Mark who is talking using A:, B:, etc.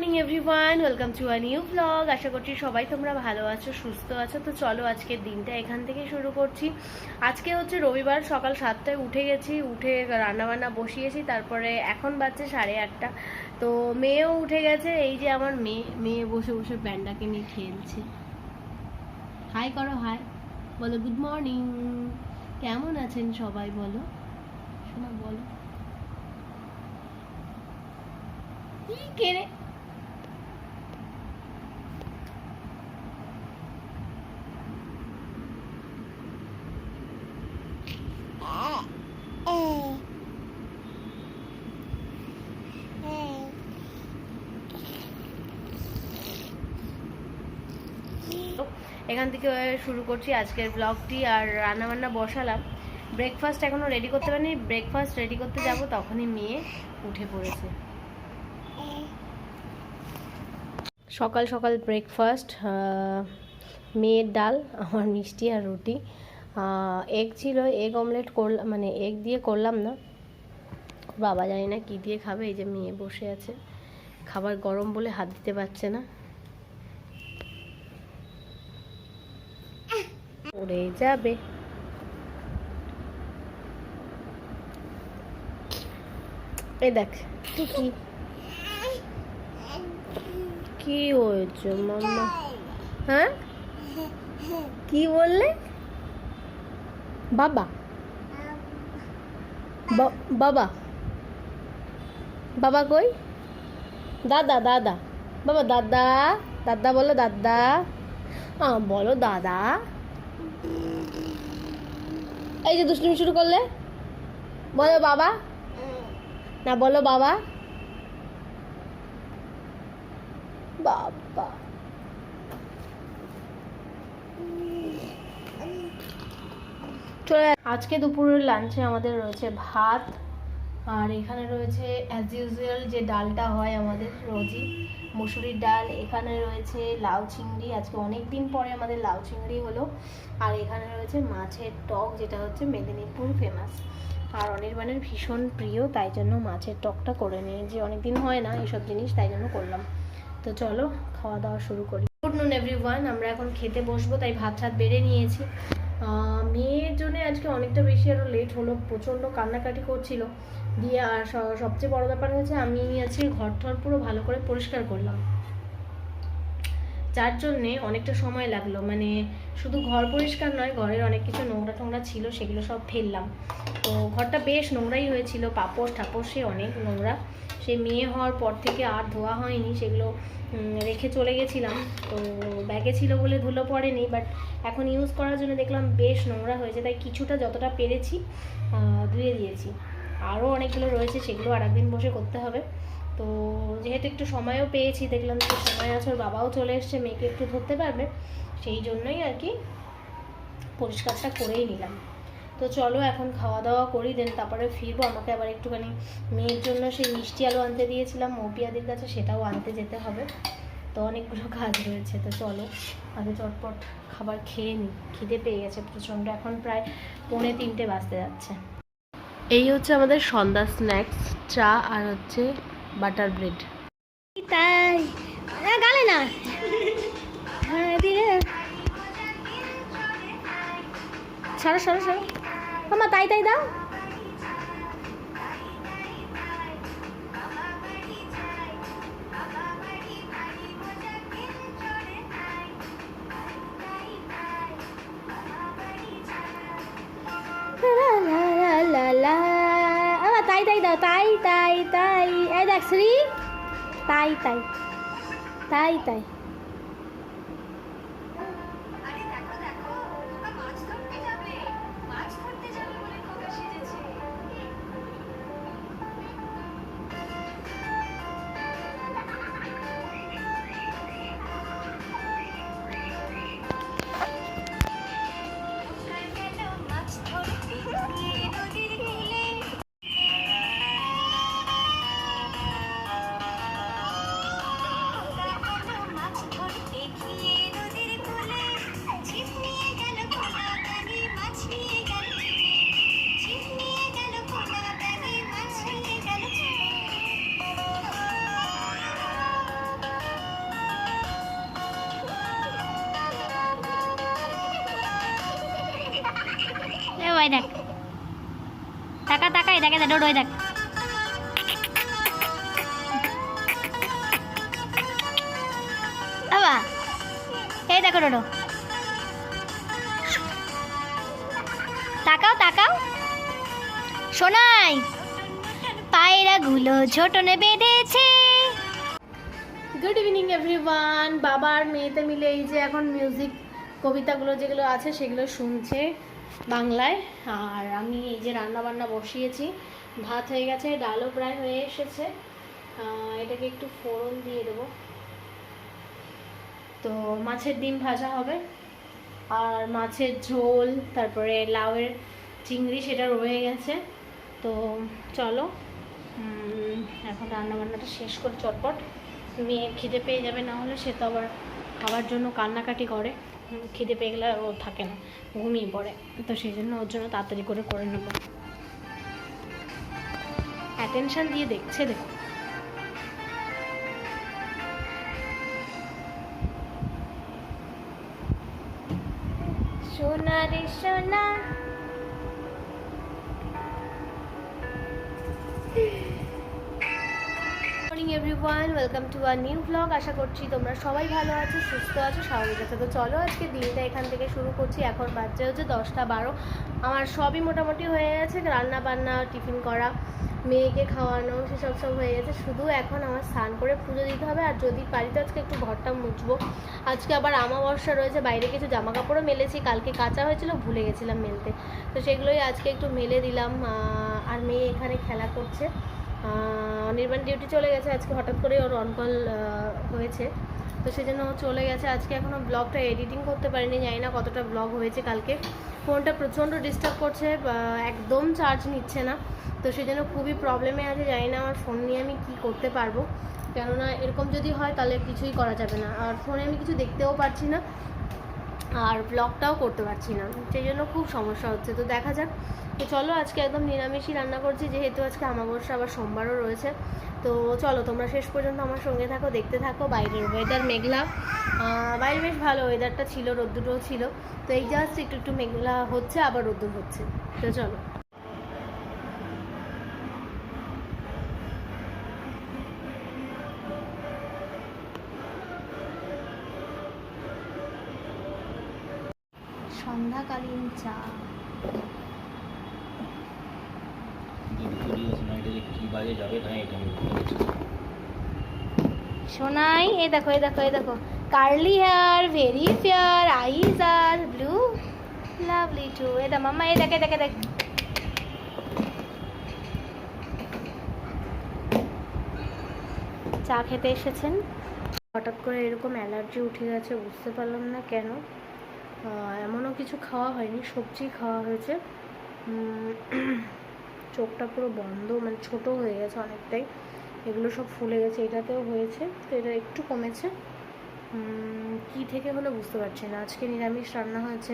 A: Morning everyone welcome to a new blog আশা করছি সবাই তোমরা ভালো আছো, সুস্থ আছো। তো চলো আজকের দিনটা এখান থেকে শুরু করছি। আজকে হচ্ছে রবিবার, সকাল সাতটায় উঠে গেছি, উঠে রান্নাবান্না বসিয়েছি, তারপরে এখন বাজছে সাড়ে আটটা। তো মেয়েও উঠে গেছে, এই যে আমার মেয়ে মেয়ে বসে বসে প্যান্ডাকে নিয়ে খেলছে। হাই করো হাই বলো গুড মর্নিং কেমন আছেন সবাই, বলো? শোনা, বলো। কি কেড়ে এখান থেকে শুরু করছি আজকের ব্লগটি আর রান্নাবান্না বসালাম। ব্রেকফাস্ট এখনও রেডি করতে পারিনি। ব্রেকফাস্ট রেডি করতে যাব, তখনই মেয়ে উঠে পড়েছে। সকাল সকাল ব্রেকফাস্ট মেয়ের ডাল, আমার মিষ্টি আর রুটি। এগ ছিল এগ অমলেট করলাম মানে এগ দিয়ে করলাম না। বাবা জানি না কী দিয়ে খাবে, এই যে মেয়ে বসে আছে। খাবার গরম বলে হাত দিতে পারছে না। উড়ে যাবে। এই দেখ কি? কি হয়েছে মাম্মা হ্যাঁ? কি বললে? বাবা। বাবা। বাবা কই? দাদা দাদা। বাবা, দাদা। দাদা বলো দাদা। বলো, দাদা। এই যে দুষ্টুমি শুরু করলে? বলো বাবা। না, বলো বাবা। বাবা। চলে আজকে দুপুরের লাঞ্চে আমাদের রয়েছে ভাত আর এখানে রয়েছে অ্যাজ ইউজুয়াল যে ডালটা হয় আমাদের রোজই, মুসুরির ডাল। এখানে রয়েছে লাউ চিংড়ি। আজকে অনেক দিন পরে আমাদের লাউ চিংড়ি হলো। আর এখানে রয়েছে মাছের টক, যেটা হচ্ছে মেদিনীপুর ফেমাস আর অনির্বাণের ভীষণ প্রিয়, তাই জন্য মাছের টকটা করে নিয়ে যে অনেক দিন হয় না এইসব জিনিস, তাই জন্য করলাম। তো চলো, খাওয়া দাওয়া শুরু করি। গুড নুন এভরিওয়ান আমরা এখন খেতে বসবো, তাই ভাত টাত বেড়ে নিয়েছি। মেয়ের জন্য আজকে অনেকটা বেশি আরও লেট হলো, প্রচণ্ড কান্নাকাটি করছিল। দিয়ে আর সবচেয়ে বড় ব্যাপার হচ্ছে আমি আজকে ঘর টর পুরো ভালো করে পরিষ্কার করলাম। যার জন্যে অনেকটা সময় লাগল মানে শুধু ঘর পরিষ্কার নয়, ঘরের অনেক কিছু নোংরা টোংরা ছিল, সেগুলো সব ফেললাম। তো ঘরটা বেশ নোংরাই হয়েছিল পাপড় ঠাপড় সে অনেক নোংরা। সে মেয়ে হওয়ার পর থেকে আর ধোয়া হয়নি, সেগুলো রেখে চলে গেছিলাম। তো ব্যাগে ছিল বলে ধুলো পড়েনি বাট এখন ইউজ করার জন্য দেখলাম বেশ নোংরা হয়েছে, তাই কিছুটা যতটা পেরেছি ধুয়ে দিয়েছি। আরও অনেকগুলো রয়েছে, সেগুলো আর একদিন বসে করতে হবে। তো যেহেতু একটু সময়ও পেয়েছি, দেখলাম যে সময় আছে, ওর বাবাও চলে এসছে, মেয়েকে একটু ধরতে পারবে, সেই জন্যই আর কি পরিষ্কারটা করেই নিলাম। তো চলো এখন খাওয়া দাওয়া করি দেন তারপরে ফিরবো। আমাকে আবার একটুখানি মেয়ের জন্য সেই মিষ্টি আলু আনতে দিয়েছিলাম মৌপিয়াদির কাছে সেটাও আনতে যেতে হবে। তো অনেকগুলো কাজ রয়েছে তো চলো আগে চটপট খাবার খেয়ে নিই খিদে পেয়ে গেছে প্রচণ্ড এখন প্রায় পৌনে তিনটে বাজতে যাচ্ছে। এই হচ্ছে আমাদের সন্ধ্যা স্ন্যাক্স চা আর হচ্ছে বাটার ব্রেড। তাই গালে না। সরো সরো সরো মামা, তাই তাই দাও। তাই তাই দাও, তাই তাই তাই। এই দেখ, শ্রী। তাই তাই তাই তাই।
B: ভাই দেখ। টাকা টাকা দেখে দেখ ডোডো এই দেখ। বাবা, এই দেখো ডোডো তাকাও তাকাও। শোনাই পায়রাগুলো ঝোটনে বেঁধেছে।
A: গুড ইভিনিং এভরিওয়ান বাবা আর মেয়েতে মিলে এই যে এখন মিউজিক কবিতাগুলো যেগুলো আছে সেগুলো শুনছে। বাংলায়। আর আমি এই যে রান্না বান্না বসিয়েছি, ভাত হয়ে গেছে, ডালও প্রায় হয়ে এসেছে। এটাকে একটু ফোড়ন দিয়ে দেবো। তো মাছের ডিম ভাজা হবে। আর মাছের ঝোল, তারপরে লাউয়ের চিংড়ি সেটা রয়ে গেছে। তো চলো এখন রান্না বান্নাটা শেষ করে চটপট। মেয়ে খিদে পেয়ে যাবে, না হলে সে তো আবার খাওয়ার জন্য কান্নাকাটি করে। খিদে পেয়ে গেলে ও থাকে না, ঘুমিয়ে পড়ে। তো সেই জন্য ওর জন্য তাড়াতাড়ি করে করে নেব। অ্যাটেনশন দিয়ে দেখছে, দেখো। সোনা রে সোনা everyone welcome to our new blog আশা করছি তোমরা সবাই ভালো আছো, সুস্থ আছো, স্বাভাবিক আছো। তো চলো আজকে দিনটা এখান থেকে শুরু করছি। এখন বাচ্চা হচ্ছে দশটা বারো। আমার সবই মোটামুটি হয়ে গেছে। রান্না বান্না, টিফিন করা, মেয়েকে খাওয়ানো, সেসব সব হয়ে গেছে। শুধু এখন আমার স্নান করে পুজো দিতে হবে। আর যদি পারি তো আজকে একটু ঘরটা মুছবো। আজকে আবার আমাবস্যা রয়েছে, বাইরে কিছু জামা কাপড়ও মেলেছি। কালকে কাঁচা হয়েছিল, ভুলে গেছিলাম মেলতে। তো সেগুলোই আজকে একটু মেলে দিলাম। আর মেয়ে এখানে খেলা করছে। অনির্বাণ ডিউটি চলে গেছে, আজকে হঠাৎ করে ওর অনকল হয়েছে। তো সেজন্য ও চলে গেছে। আজকে এখনও ব্লগটা এডিটিং করতে পারিনি জানি না কতটা ব্লগ হয়েছে কালকে। ফোনটা প্রচণ্ড ডিস্টার্ব করছে একদম চার্জ নিচ্ছে না। তো সেজন্য খুবই প্রবলেমে আছে জানি না আমার ফোন নিয়ে আমি কি করতে পারব। কেননা এরকম যদি হয়, তাহলে কিছুই করা যাবে না। আর ফোনে আমি কিছু দেখতেও পারছি না, আর ব্লগটাও করতে পারছি না। সেই জন্য খুব সমস্যা হচ্ছে। তো দেখা যাক তো চলো আজকে একদম নিরামিষই রান্না করছি, যেহেতু আজকে আমাবস্যা আবার সোমবারও রয়েছে। তো চলো, তোমরা শেষ পর্যন্ত আমার সঙ্গে থাকো, দেখতে থাকো। বাইরের ওয়েদার মেঘলা। বাইরে বেশ ভালো ওয়েদারটা ছিল, রোদ্দুরও ছিল। তো এই জাস্ট একটু একটু মেঘলা হচ্ছে, আবার রোদ্দুর হচ্ছে। তো চলো। সন্ধ্যাকালীন চা
C: ভিডিওস না এটা যে কি বাজে যাবে না এটা আমি।
A: সোনাই এই দেখো এই দেখো এই দেখো। Curly hair very fair eyes আর ব্লু লাভলি টু এই দেখ মাম্মা এই দেখে দেখে দেখ। চা খেতে এসেছেন? হঠাৎ করে এরকম অ্যালার্জি উঠে গেছে বুঝতে পারলাম না কেন। আহ, এমনও কিছু খাওয়া হয়নি সবজি খাওয়া হয়েছে। চোখটা পুরো বন্ধ মানে ছোট হয়ে গেছে অনেকটাই। এগুলো সব ফুলে গেছে, এটাতেও হয়েছে, তো এটা একটু কমেছে। কি থেকে হলো বুঝতে পারছি না। আজকে নিরামিষ রান্না হয়েছে।